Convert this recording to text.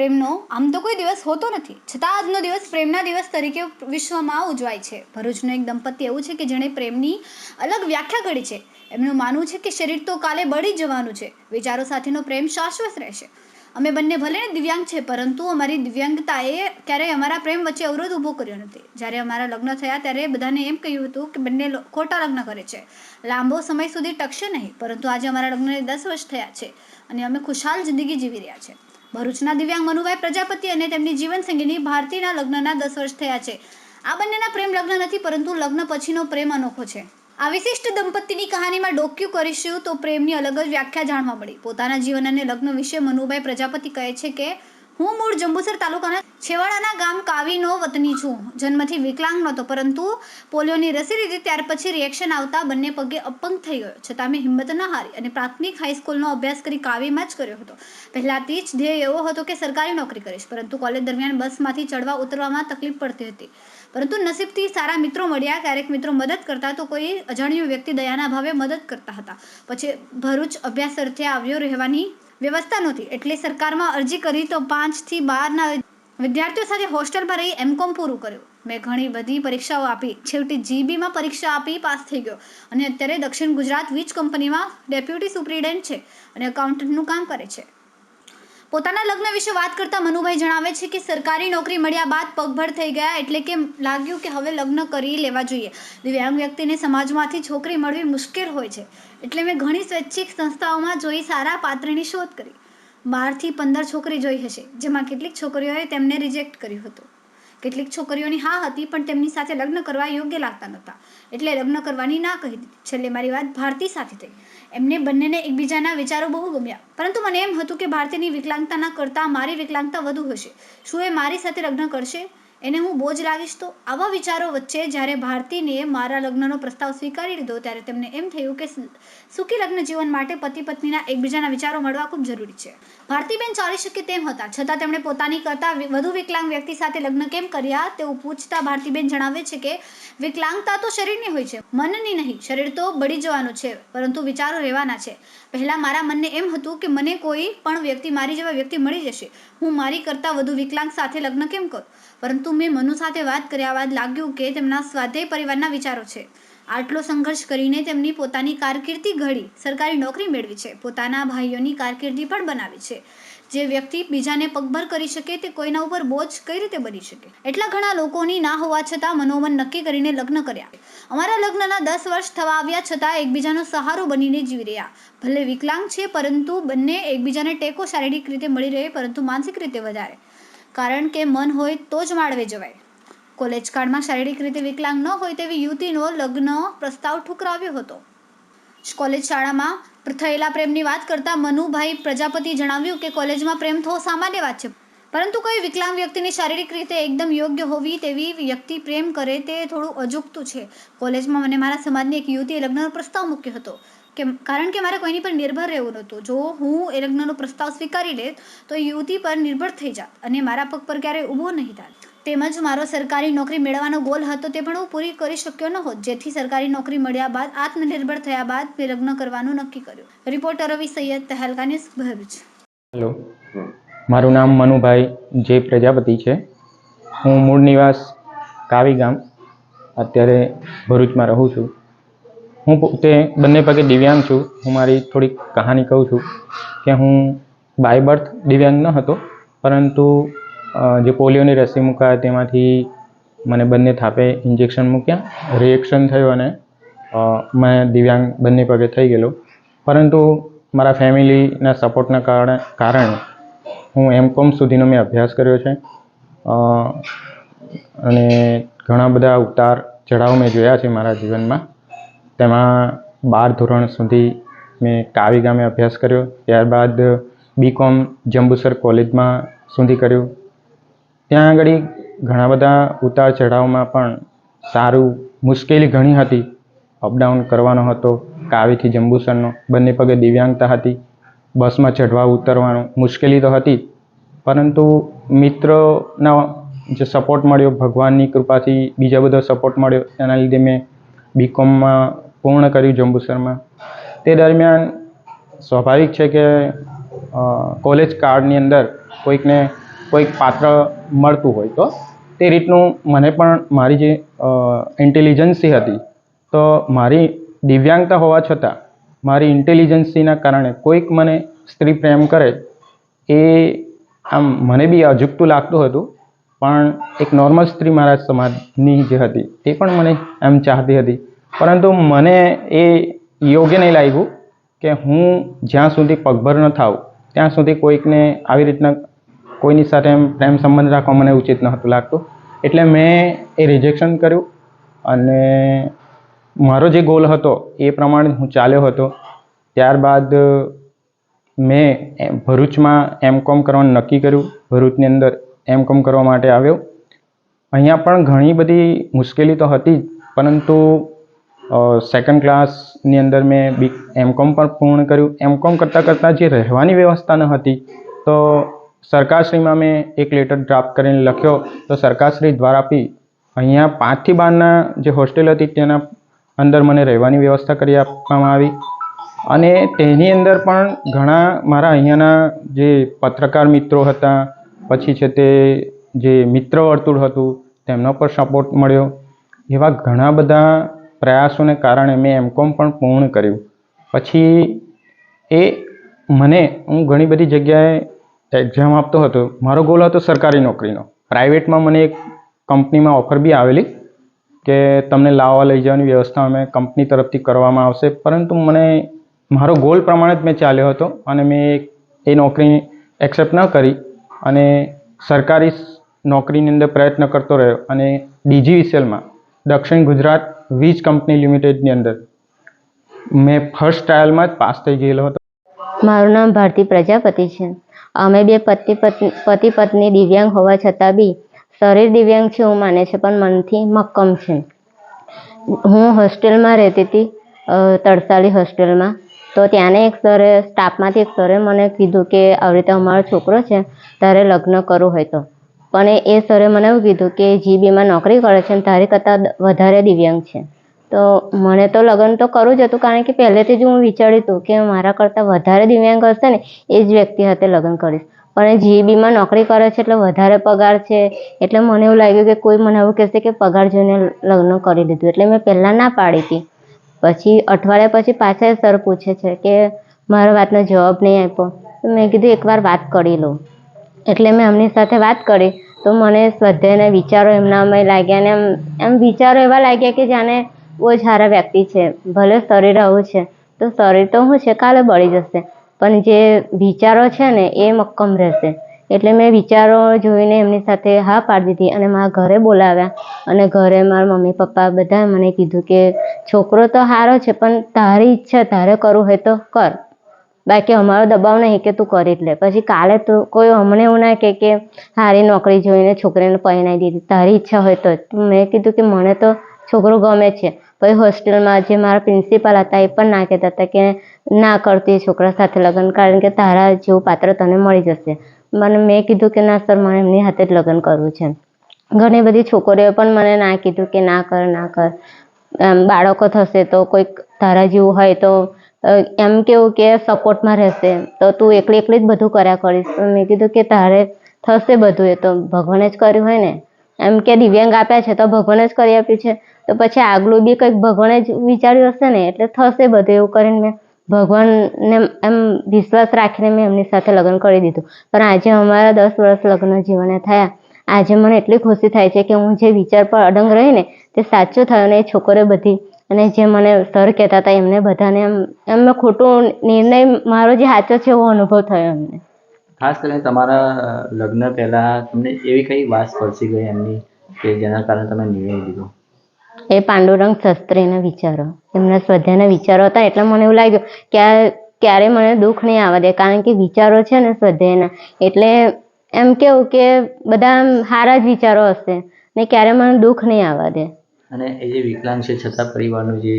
પ્રેમનો આમ તો કોઈ દિવસ હોતો નથી. છતાં આજનો દિવસ પ્રેમના દિવસ તરીકે વિશ્વમાં ઉજવાય છે. ભરૂચનું એક દંપતી એવું છે કે જેણે પ્રેમની અલગ વ્યાખ્યા ઘડી છે. એમનું માનવું છે કે શરીર તો કાલે બળી જવાનું છે. વિચારો સાથેનો પ્રેમ શાશ્વત રહેશે. અમે બંને ભલે દિવ્યાંગ છે, પરંતુ અમારી દિવ્યાંગતાએ ક્યારેય અમારા પ્રેમ વચ્ચે અવરોધ ઊભો કર્યો નથી. જ્યારે અમારા લગ્ન થયા ત્યારે બધાને એમ કહ્યું હતું કે બંને ખોટા લગ્ન કરે છે. લાંબો સમય સુધી ટકશે નહીં, પરંતુ આજે અમારા લગ્નને દસ વર્ષ થયા છે અને અમે ખુશાલ જિંદગી જીવી રહ્યા છે. ભરૂચના દિવ્યાંગ મનુભાઈ પ્રજાપતિ અને તેમની જીવન સંગીની ભારતીના લગ્નના દસ વર્ષ થયા છે. આ બંનેના પ્રેમ લગ્ન નથી, પરંતુ લગ્ન પછીનો પ્રેમ અનોખો છે. આ વિશિષ્ટ દંપતીની કહાનીમાં ડોક્યુ કરીશું તો પ્રેમની અલગ જ વ્યાખ્યા જાણવા મળી. પોતાના જીવન અને લગ્ન વિશે મનુભાઈ પ્રજાપતિ કહે છે કે હું મૂળ જંબુસર તાલુકાના છેવાડાના ગામ કાવીનો વતની છું. જન્મથી વિકલાંગ નહોતો, પરંતુ પોલિયોની રસી લીધી ત્યાર પછી રિએક્શન આવતા બંને પગે અપંગ થઈ ગયો. છતાં મેં હિંમત ન હારી અને પ્રાથમિક હાઈસ્કૂલનો અભ્યાસ કરી કાવીમાં જ કર્યો હતો. પહેલાંથી જ ધ્યેય એવો હતો કે સરકારી નોકરી કરીશ, પરંતુ કોલેજ દરમિયાન બસમાંથી ચડવા ઉતરવામાં તકલીફ પડતી હતી. પરંતુ નસીબથી સારા મિત્રો મળ્યા, ક્યારેક મિત્રો મદદ કરતા તો કોઈ અજાણ્યો વ્યક્તિ દયાના ભાવે મદદ કરતા હતા. પછી ભરૂચ અભ્યાસ અર્થે આવ્યો રહેવાની વ્યવસ્થા નહોતી. એટલે સરકારમાં અરજી કરી તો પાંચથી બારના વિદ્યાર્થીઓ સાથે હોસ્ટેલમાં રહી એમકોમ પૂરું કર્યું. મેં ઘણી બધી પરીક્ષાઓ આપી. છેવટે જીબીમાં પરીક્ષા આપી પાસ થઈ ગયો. અને અત્યારે દક્ષિણ ગુજરાત વીજ કંપનીમાં ડેપ્યુટી સુપ્રિન્ટેન્ડન્ટ છે અને એકાઉન્ટન્ટનું કામ કરે છે. પોતાના લગ્ન વિશે વાત કરતા મનુભાઈ જણાવે છે કે સરકારી નોકરી મળ્યા બાદ પગભર થઈ ગયા એટલે કે લાગ્યું કે હવે લગ્ન કરી લેવા જોઈએ. દિવ્યાંગ વ્યક્તિને સમાજમાંથી છોકરી મળવી મુશ્કેલ હોય છે. એટલે મેં ઘણી સ્વૈચ્છિક સંસ્થાઓમાં જોઈ સારા પાત્રની શોધ કરી. બારથી પંદર છોકરી જોઈ હશે, જેમાં કેટલીક છોકરીઓએ તેમને રિજેક્ટ કર્યું હતું. કેટલીક છોકરીઓની હા હતી, પણ તેમની સાથે લગ્ન કરવા યોગ્ય લાગતા નહોતા. એટલે લગ્ન કરવાની ના કહી દીધી. છેલ્લે મારી વાત ભારતી સાથે થઈ. એમને બંનેને એકબીજાના વિચારો બહુ ગમ્યા. પરંતુ મને એમ હતું કે ભારતીની વિકલાંગતાના કરતાં મારી વિકલાંગતા વધુ હશે. શું એ મારી સાથે લગ્ન કરશે? એને હું બોજ લાવીશ તો આવા વિચારો વચ્ચે જ્યારે ભારતીને મારા લગ્નનો પ્રસ્તાવ સ્વીકારી લીધો ત્યારે તેમને એમ થયું કે સુખી લગ્ન જીવન માટે પતિ પત્નીના એકબીજાના વિચારો મળવા ખૂબ જરૂરી છે. ભારતીબેન ચાલી શકે તેમ હતા, છતાં તેમણે પોતાની કરતાં વધુ વિકલાંગ વ્યક્તિ સાથે લગ્ન કેમ કર્યા તેવું પૂછતા ભારતીબેન જણાવે છે કે, વિકલાંગતા તો શરીરની હોય છે, મનની નહીં, શરીર તો બળી જવાનું છે, પરંતુ વિચારો રહેવાના છે. પહેલાં મારા મનને એમ હતું કે મને કોઈ પણ વ્યક્તિ મારી જેવા વ્યક્તિ મળી જશે, હું મારી કરતાં વધુ વિકલાંગ સાથે લગ્ન કેમ કરું? પરંતુ મેં મનુ સાથે વાત કર્યા બાદ લાગ્યું કે તેમના સ્વાધ્યાય પરિવારના વિચારો છે. આટલો સંઘર્ષ કરીને તેમની પોતાની કારકિર્દી ઘડી, સરકારી નોકરી મેળવી છે. પોતાના ભાઈઓની કારકિર્દી પણ બનાવી છે. જે વ્યક્તિ બીજાને પગભર કરી શકે તે કોઈના ઉપર બોજ કઈ રીતે બની શકે? એટલા ઘણા લોકોની ના હોવા છતાં મનોમન નક્કી કરીને લગ્ન કર્યા. અમારા લગ્નના દસ વર્ષ થવા આવ્યા છતાં એકબીજાનો સહારો બનીને જીવી રહ્યા. ભલે વિકલાંગ છે, પરંતુ બંને એકબીજાને ટેકો શારીરિક રીતે મળી રહે, પરંતુ માનસિક રીતે વધારે. કારણ કે મન હોય તો જ માળવે જવાય. કોલેજ કાળમાં શારીરિક રીતે વિકલાંગ ન હોય તેવી યુવતીનો લગ્ન પ્રસ્તાવ ઠુકરાવ્યો હતો. કોલેજ શાળામાં થયેલા પ્રેમની વાત કરતા મનુભાઈ પ્રજાપતિ જણાવ્યું કે કોલેજમાં પ્રેમ થવો સામાન્ય વાત છે, પરંતુ કોઈ વિકલાંગ વ્યક્તિની શારીરિક રીતે એકદમ યોગ્ય હોવી તેવી વ્યક્તિ પ્રેમ કરે તે થોડું અજુગતું છે. કોલેજમાં મને મારા સમાજની એક યુવતીએ લગ્નનો પ્રસ્તાવ મૂક્યો હતો. કે કારણ કે મારે કોઈની પર નિર્ભર રહેવું નહોતું. જો હું એ લગ્નનો પ્રસ્તાવ સ્વીકારી લે તો યુવતી પર નિર્ભર થઈ જાત અને મારા પગ પર ક્યારેય ઊભો નહીં થાત. તેમજ મારો સરકારી નોકરી મેળવવાનો ગોલ હતો તે પણ હું પૂરી કરી શક્યો ન હોત જેથી સરકારી નોકરી મળ્યા બાદ આત્મનિર્ભર થયા બાદ મેં લગ્ન કરવાનું નક્કી કર્યું. Reporter Ravi Sayed Tehelka news Bharuch. Hello. મારું નામ મનુભાઈ જે પ્રજાપતિ છે. હું મૂળ નિવાસ કાવી ગામ અત્યારે ભરૂચમાં રહું છું. હું પોતે બંને પગે દિવ્યાંગ છું. હું મારી થોડીક કહાની કહું છું કે હું બાય બર્થ દિવ્યાંગ ન હતો, પરંતુ જે પોલિયોની રસી મૂકાય તેમાંથી મને બંને થાપે ઇન્જેક્શન મૂક્યા. રિએક્શન થયું અને મેં દિવ્યાંગ બંને પગે થઈ ગયેલો. પરંતુ મારા ફેમિલીના સપોર્ટના કારણે કારણે હું એમ કોમ સુધીનો મેં અભ્યાસ કર્યો છે. અને ઘણા બધા ઉતાર ચઢાવ મેં જોયા છે મારા જીવનમાં. તેમાં બાર ધોરણ સુધી મેં કાવી ગામે અભ્યાસ કર્યો. ત્યારબાદ બીકોમ જંબુસર કોલેજમાં સુધી કર્યું. ત્યાં આગળ ઘણા બધા ઉતાર ચઢાવમાં પણ સારું, મુશ્કેલી ઘણી હતી. અપડાઉન કરવાનો હતો, કાવીથી જંબુસરનો. બંને પગે દિવ્યાંગતા હતી. બસમાં ચઢવા, ઉતરવાનું મુશ્કેલી તો હતી. પરંતુ મિત્રોના જે સપોર્ટ મળ્યો, ભગવાનની કૃપાથી બીજા બધો સપોર્ટ મળ્યો. એના લીધે મેં બીકોમમાં પૂર્ણ કર્યું જંબુસરમાં. તે દરમિયાન સ્વાભાવિક છે કે કોલેજ કાર્ડની અંદર કોઈકને કોઈક પાત્ર મળતું હોય તો તે રીતનું મને પણ મારી જે ઇન્ટેલિજન્સી હતી તો મારી દિવ્યાંગતા હોવા છતાં મારી ઇન્ટેલિજન્સીના કારણે કોઈક મને સ્ત્રી પ્રેમ કરે એ આમ મને બી અજુકતું લાગતું હતું. પણ એક નોર્મલ સ્ત્રી મારા સમાજની જે હતી તે પણ મને એમ ચાહતી હતી. પરંતુ મને એ યોગ્ય નહીં લાગ્યું કે હું જ્યાં સુધી પગભર ન થાઉં, ત્યાં સુધી કોઈકને આવી રીતના કોઈની સાથે એમ પ્રેમ સંબંધ રાખવા મને ઉચિત નહોતું લાગતું. એટલે મેં એ રિજેક્શન કર્યું અને મારો જે ગોલ હતો એ પ્રમાણે હું ચાલ્યો હતો. ત્યારબાદ મેં ભરૂચમાં એમ કોમ કરવાનું નક્કી કર્યું. ભરૂચની અંદર એમ કોમ કરવા માટે આવ્યો. અહીંયા પણ ઘણી બધી મુશ્કેલી તો હતી જ, પરંતુ સેકન્ડ ક્લાસની અંદર મેં બી એમ કોમ પણ પૂર્ણ કર્યું. એમ કોમ કરતાં કરતાં જે રહેવાની વ્યવસ્થા ન હતી, તો સરકારશ્રીમાં મેં એક લેટર ડ્રાફ્ટ કરીને લખ્યો. તો સરકારશ્રી દ્વારા બી અહીંયા પાંચથી બારના જે હોસ્ટેલ હતી, તેના અંદર મને રહેવાની વ્યવસ્થા કરી આપવામાં આવી. અને તેની અંદર પણ ઘણા મારા અહીંયાના જે પત્રકાર મિત્રો હતા, પછી છે તે જે મિત્ર વર્તુળ હતું, તેમનો પણ સપોર્ટ મળ્યો. એવા ઘણા બધા પ્રયાસોને કારણે મેં એમ કોમ પણ પૂર્ણ કર્યું. પછી એ મને, હું ઘણી બધી જગ્યાએ એક્ઝામ આપતો હતો. મારો ગોલ હતો સરકારી નોકરીનો. પ્રાઇવેટમાં મને એક કંપનીમાં ઓફર બી આવેલી કે તમને લાવવા લઈ જવાની વ્યવસ્થા અમે કંપની તરફથી કરવામાં આવશે. પરંતુ મને, મારો ગોલ પ્રમાણે જ મેં ચાલ્યો હતો અને મેં એ નોકરી એક્સેપ્ટ ન કરી અને સરકારી નોકરીની અંદર પ્રયત્ન કરતો રહ્યો અને ડીજીવીસીએલમાં દક્ષિણ ગુજરાત વીજ કંપની લિમિટેડની અંદર. મેં ફર્સ્ટ ટ્રાયલમાં જ પાસ થઈ ગયેલો હતો. મારું નામ ભારતી પ્રજાપતિ છે. અમે બે પતિ પતિ પત્ની દિવ્યાંગ હોવા છતાં બી શરીર દિવ્યાંગ છે એવું માને છે, પણ મનથી મક્કમ છે. હું હોસ્ટેલમાં રહેતી હતી તડસાલી હોસ્ટેલમાં. તો ત્યાંને એક સરે, સ્ટાફમાંથી એક સરે મને કીધું કે આવી રીતે અમારો છોકરો છે, તારે લગ્ન કરવું હોય તો. પણ એ સરે મને એવું કીધું કે જીબીમાં નોકરી કરે છે અને તારી કરતાં વધારે દિવ્યાંગ છે. તો મને તો લગ્ન તો કરવું જ હતું કારણ કે પહેલેથી જ હું વિચાર્યું હતું કે મારા કરતાં વધારે દિવ્યાંગ હશે ને એ જ વ્યક્તિ સાથે લગ્ન કરીશ. પણ જી જીબીમાં નોકરી કરે છે એટલે વધારે પગાર છે. એટલે મને એવું લાગ્યું કે કોઈ મને એવું કહેશે કે પગાર જોઈને લગ્ન કરી લીધું. એટલે મેં પહેલાં ના પાડી હતી. પછી અઠવાડિયા પછી પાછા સર પૂછે છે કે મારા વાતનો જવાબ નહીં આપ્યો. તો મેં કીધું, એકવાર વાત કરી લઉં. એટલે મેં એમની સાથે વાત કરી. તો મને સ્વાધ્યાયના વિચારો એમનામાં લાગ્યા ને એમ એમ વિચારો એવા લાગ્યા કે જાણે બહુ જ સારા વ્યક્તિ છે, ભલે શરીર આવું છે. તો શરીર તો શું છે, કાલે બળી જશે. પણ જે વિચારો છે ને, એ મક્કમ રહેશે. એટલે મેં વિચારો જોઈને એમની સાથે હા પાડી દીધી અને મારા ઘરે બોલાવ્યા. અને ઘરે મારા મમ્મી પપ્પા બધાએ મને કીધું કે, છોકરો તો સારો છે, પણ તારી ઈચ્છા, તારે કરવું હોય તો કર. બાકી અમારો દબાવ નહીં કે તું કરી જ લે પછી કાલે તો કોઈ અમને એવું ના કહે કે સારી નોકરી જોઈને છોકરીને પહેરાવી દીધી. તારી ઈચ્છા હોય તો મેં કીધું કે મને તો છોકરો ગમે છે. પછી હોસ્ટેલમાં જે મારા પ્રિન્સિપાલ હતા એ પણ ના કહેતા હતા કે ના કરતી છોકરા સાથે લગ્ન, કારણ કે તારા જેવું પાત્ર તને મળી જશે. મને, મેં કીધું કે ના સર, મને એમની હાથે જ લગ્ન કરવું છે. ઘણી બધી છોકરીઓ પણ મને ના કીધું કે ના કર ના કર. બાળકો થશે તો કોઈક તારા જેવું હોય તો એમ કેવું કે સપોર્ટમાં રહેશે, તો તું એકલી એકલી જ બધું કર્યા કરીશ. મેં કીધું કે તારે થશે બધું એ તો ભગવાને જ કર્યું હોય ને. એમ કે દિવ્યાંગ આપ્યા છે તો ભગવાને જ કરી આપ્યું છે. તો પછી આગલું બી કંઈક ભગવાને જ વિચાર્યું હશે ને, એટલે થશે બધું એવું કરીને મેં ભગવાનને એમ વિશ્વાસ રાખીને મેં એમની સાથે લગ્ન કરી દીધું. પણ આજે અમારા દસ વર્ષ લગ્ન જીવને થયા. આજે મને એટલી ખુશી થાય છે કે હું જે વિચાર પર અડંગ રહી ને, તે સાચું થયો ને એ છોકરીઓ બધી અને જે મને સર કહેતા હતા એમને બધાને એમ એમ ખોટું નિર્ણય મારો જે સાચો છે એવો અનુભવ થયો એમને. ખાસ કરીને તમારા લગ્ન પહેલા તમને એવી કઈ વાત સ્પર્શી ગઈ એમની કે જેના કારણે તમે નિર્ણય લીધો? એ પાંડુરંગ શાસ્ત્રીના વિચારો. એમના સ્વાધ્યાયના વિચારો હતા એટલે મને એવું લાગ્યું કે આ ક્યારે મને દુઃખ નહીં આવવા દે કારણ કે વિચારો છે ને સ્વાધ્યાયના એટલે એમ કેવું કે બધા સારા જ વિચારો હશે ને ક્યારે મને દુઃખ નહીં આવવા દે. અને એ જે વિકલાંગ છે છતાં પરિવારનું જે